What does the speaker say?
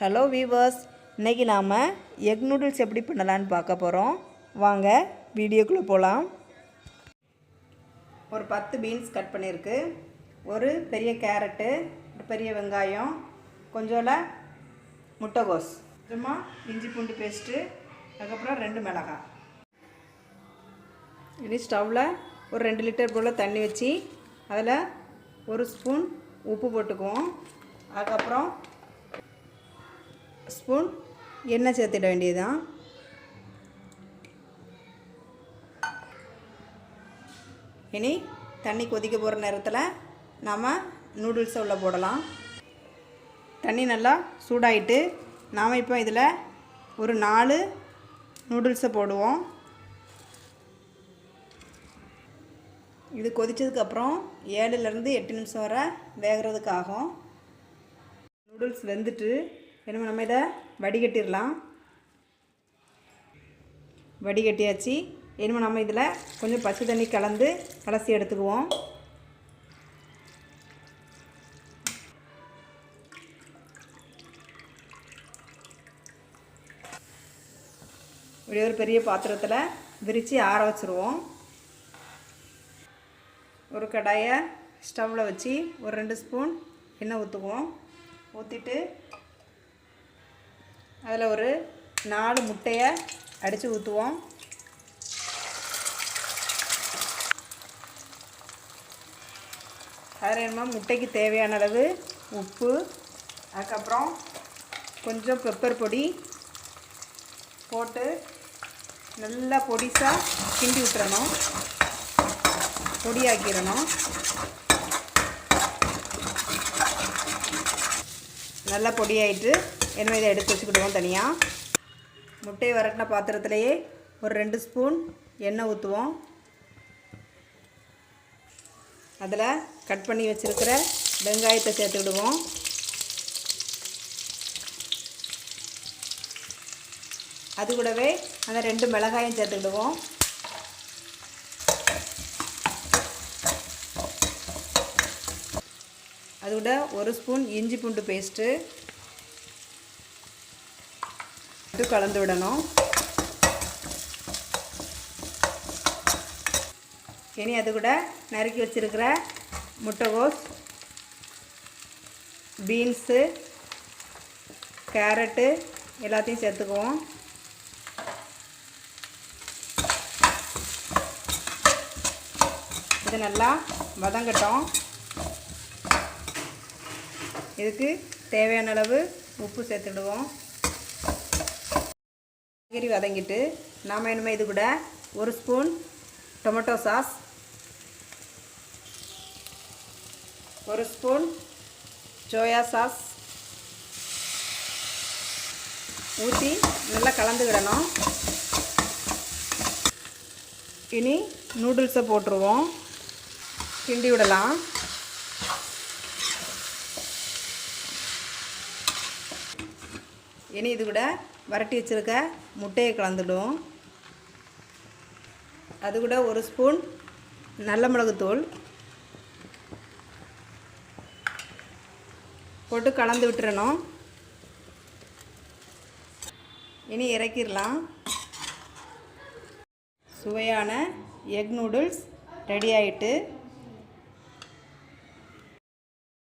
Hello viewers இன்றைக்கி நாம் egg noodles எப்படி பண்ணலான்னு பார்க்க போகிறோம் வாங்க வீடியோக்குள்ளே போகலாம் ஒரு பத்து பீன்ஸ் கட் பண்ணியிருக்கு. ஒரு பெரிய கேரட்டு ஒரு பெரிய வெங்காயம் கொஞ்சோல முட்டைகோஸ். சும்மா இஞ்சி பூண்டு பேஸ்ட்டு அதுக்கப்புறம் ரெண்டு மிளகாய். இனி ஸ்டவ்வில் ஒரு ரெண்டு லிட்டர் போல் தண்ணி வச்சு அதில் ஒரு ஸ்பூன் உப்பு போட்டுக்குவோம். அதுக்கப்புறம் ஸ்பூன். எண்ணெய் சேர்த்துட வேண்டியதுதான். இனி தண்ணி கொதிக்க போகிற நேரத்தில் நாம் நூடுல்ஸை உள்ளே போடலாம். தண்ணி நல்லா சூடாயிட்டு நாம் இப்போ இதில் ஒரு நாலு நூடுல்ஸை போடுவோம். இது கொதித்ததுக்கப்புறம் ஏழுலேருந்து எட்டு நிமிஷம் வரை வேகிறதுக்கு ஆகும். நூடுல்ஸ் வெந்துட்டு என்ன நம்ம இதை? வடிகட்டிடலாம். வடிகட்டியாச்சு. இனிமேல் நம்ம இதில்? கொஞ்சம் பச்சை தண்ணி கலந்து அலசி எடுத்துக்குவோம். இப்படி ஒரு பெரிய பாத்திரத்தில் விரித்து ஆற வச்சுருவோம். ஒரு கடாயை ஸ்டவ்வில் வச்சு ஒரு ரெண்டு ஸ்பூன் எண்ணெய் ஊற்றுவோம் ஊற்றிட்டு அதில் ஒரு நாலு முட்டையை அடித்து ஊற்றுவோம். அதில் என்னமோ முட்டைக்கு தேவையான அளவு உப்பு அதுக்கப்புறம் கொஞ்சம் பெப்பர் பொடி போட்டு நல்லா பொடிசாக கிண்டி விட்டுறணும் பொடியாக்கிடணும். நல்லா பொடியாயிட்டு எனவே இதை எடுத்து வச்சுக்கிடுவோம் தனியாக முட்டையை வரட்டின பாத்திரத்திலேயே ஒரு ரெண்டு ஸ்பூன் எண்ணெய் ஊற்றுவோம். அதில் கட் பண்ணி வச்சுருக்கிற வெங்காயத்தை சேர்த்துக்கிடுவோம். அது கூடவே அந்த ரெண்டு மிளகாயும் சேர்த்துக்கிடுவோம். அது கூட ஒரு ஸ்பூன் இஞ்சி பூண்டு பேஸ்ட்டு. இது கலந்து விடணும். இனி அது கூட நறுக்கி வச்சுருக்கிற முட்டைகோஸ் பீன்ஸு கேரட்டு எல்லாத்தையும் சேர்த்துக்குவோம். இது நல்லா வதங்கட்டும். இதுக்கு தேவையான அளவு உப்பு சேர்த்துடுவோம். காய்கறி வதங்கிட்டு நாம் இனிமேல் இது கூட ஒரு ஸ்பூன் டொமேட்டோ சாஸ் ஒரு ஸ்பூன் சோயா சாஸ் ஊற்றி நல்லா கலந்துக்கிடணும் இனி நூடுல்ஸை போட்டுருவோம். கிண்டி விடலாம். இனி இது கூட வரட்டி வச்சுருக்க முட்டையை கலந்துடும். அது கூட ஒரு ஸ்பூன் நல்ல மிளகுத்தூள். போட்டு கலந்து விட்டுறணும். இனி இறக்கிடலாம். சுவையான எக் நூடுல்ஸ் ரெடி ஆகிட்டு